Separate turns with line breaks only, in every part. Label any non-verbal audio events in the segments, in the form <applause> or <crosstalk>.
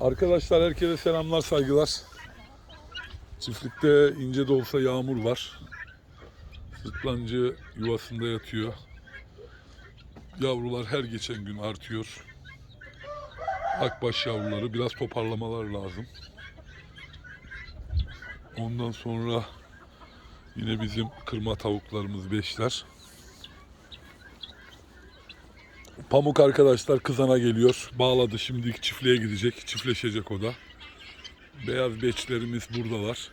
Arkadaşlar herkese selamlar saygılar. Çiftlikte ince de olsa yağmur var. Sırtlancı yuvasında yatıyor. Yavrular her geçen gün artıyor. Akbaş yavruları biraz toparlamalar lazım. Ondan sonra yine bizim kırma tavuklarımız beşler. Pamuk arkadaşlar kızana geliyor. Bağladı şimdi çiftliğe gidecek. Çiftleşecek o da. Beyaz beçlerimiz buradalar.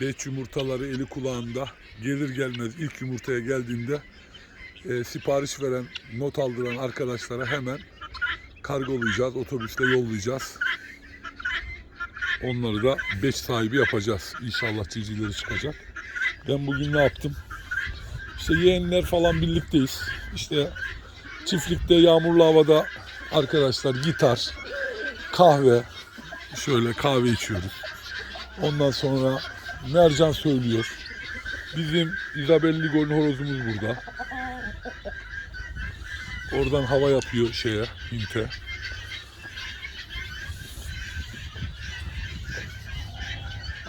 Beç yumurtaları eli kulağında. Gelir gelmez ilk yumurtaya geldiğinde e, sipariş veren, not aldıran arkadaşlara hemen kargolayacağız. Otobüsle yollayacağız. Onları da beç sahibi yapacağız. İnşallah civcivleri çıkacak. Ben bugün ne yaptım? İşte yeğenler falan birlikteyiz. İşte Çiftlikte yağmurlu havada arkadaşlar gitar, kahve, şöyle kahve içiyoruz. Ondan sonra Mercan söylüyor. Bizim Isabel Ligol'ün horozumuz burada. Oradan hava yapıyor şeye, Hint'e.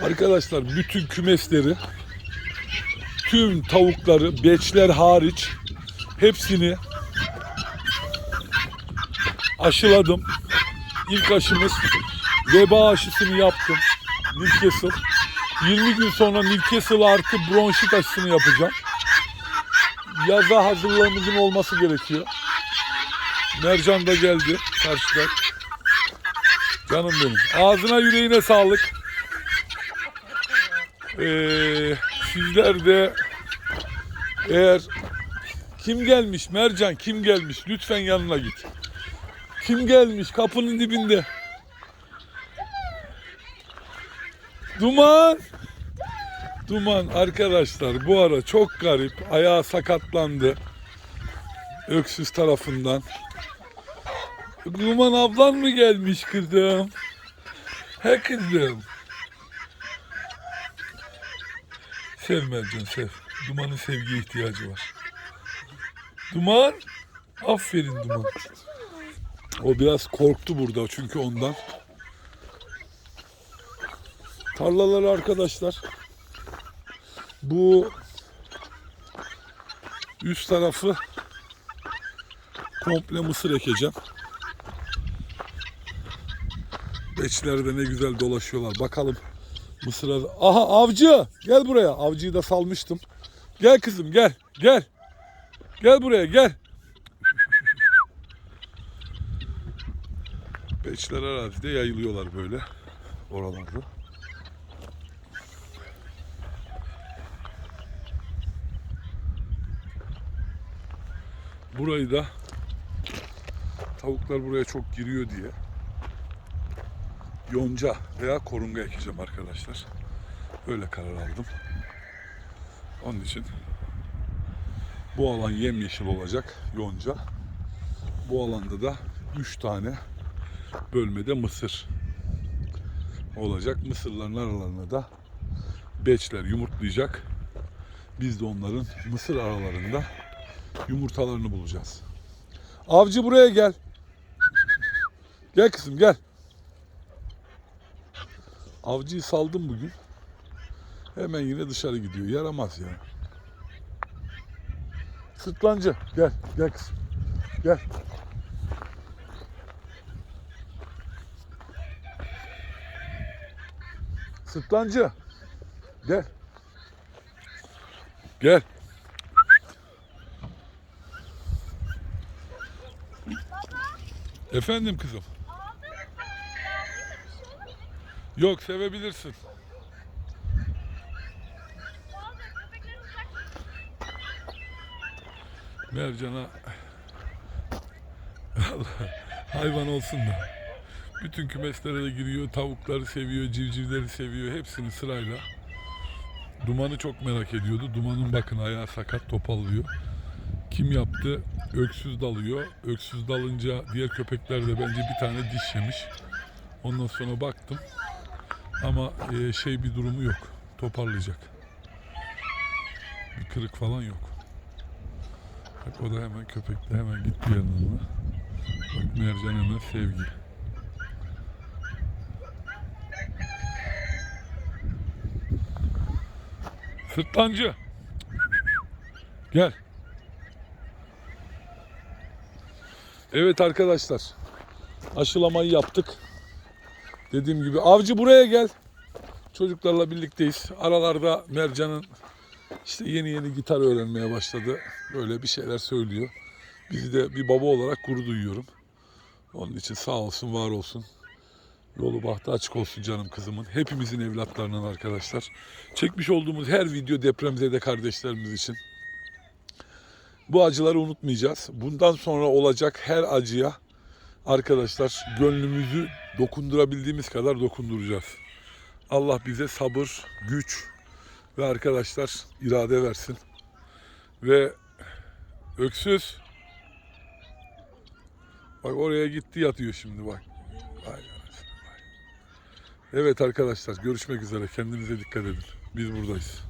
Arkadaşlar bütün kümesleri, tüm tavukları, beçler hariç hepsini aşıladım. İlk aşımız veba aşısını yaptım. Newcastle. 20 gün sonra Newcastle artı bronşit aşısını yapacağım. Yaza hazırlığımızın olması gerekiyor. Mercan da geldi karşıda. Canım benim. Ağzına yüreğine sağlık. Ee, sizler de eğer kim gelmiş Mercan kim gelmiş lütfen yanına git. Kim gelmiş kapının dibinde? Duman. Duman arkadaşlar bu ara çok garip. Ayağı sakatlandı. Öksüz tarafından. Duman ablan mı gelmiş kızım? He kızım. Sev sev. Duman'ın sevgiye ihtiyacı var. Duman. Aferin Duman. O biraz korktu burada çünkü ondan. Tarlaları arkadaşlar. Bu üst tarafı komple mısır ekeceğim. Beçlerde ne güzel dolaşıyorlar. Bakalım mısıra... Aha avcı! Gel buraya. Avcıyı da salmıştım. Gel kızım gel. Gel. Gel buraya gel. Beçler arazide yayılıyorlar böyle oralarda. Burayı da tavuklar buraya çok giriyor diye yonca veya korunga ekeceğim arkadaşlar. Öyle karar aldım. Onun için bu alan yemyeşil olacak yonca. Bu alanda da 3 tane bölmede mısır olacak. Mısırların aralarına da beçler yumurtlayacak. Biz de onların mısır aralarında yumurtalarını bulacağız. Avcı buraya gel. Gel kızım gel. Avcıyı saldım bugün. Hemen yine dışarı gidiyor. Yaramaz ya. Sırtlancı gel. Gel kızım. Gel. Sırtlancı. Gel. Gel. Efendim kızım. Yok sevebilirsin. Mercan'a <laughs> hayvan olsun da. Bütün kümeslere de giriyor. Tavukları seviyor, civcivleri seviyor. Hepsini sırayla. Dumanı çok merak ediyordu. Dumanın bakın ayağı sakat topallıyor. Kim yaptı? Öksüz dalıyor. Öksüz dalınca diğer köpekler de bence bir tane diş yemiş. Ondan sonra baktım. Ama e, şey bir durumu yok. Toparlayacak. Bir kırık falan yok. Bak o da hemen köpekle hemen gitti yanına. Bak Mercan hemen sevgi. Sırtlancı. Gel. Evet arkadaşlar. Aşılamayı yaptık. Dediğim gibi avcı buraya gel. Çocuklarla birlikteyiz. Aralarda Mercan'ın işte yeni yeni gitar öğrenmeye başladı. Böyle bir şeyler söylüyor. Bizi de bir baba olarak gurur duyuyorum. Onun için sağ olsun, var olsun. Yolu bahtı açık olsun canım kızımın. Hepimizin evlatlarının arkadaşlar. Çekmiş olduğumuz her video depremzede kardeşlerimiz için. Bu acıları unutmayacağız. Bundan sonra olacak her acıya arkadaşlar gönlümüzü dokundurabildiğimiz kadar dokunduracağız. Allah bize sabır, güç ve arkadaşlar irade versin. Ve öksüz bak oraya gitti yatıyor şimdi bak. Evet arkadaşlar görüşmek üzere. Kendinize dikkat edin. Biz buradayız.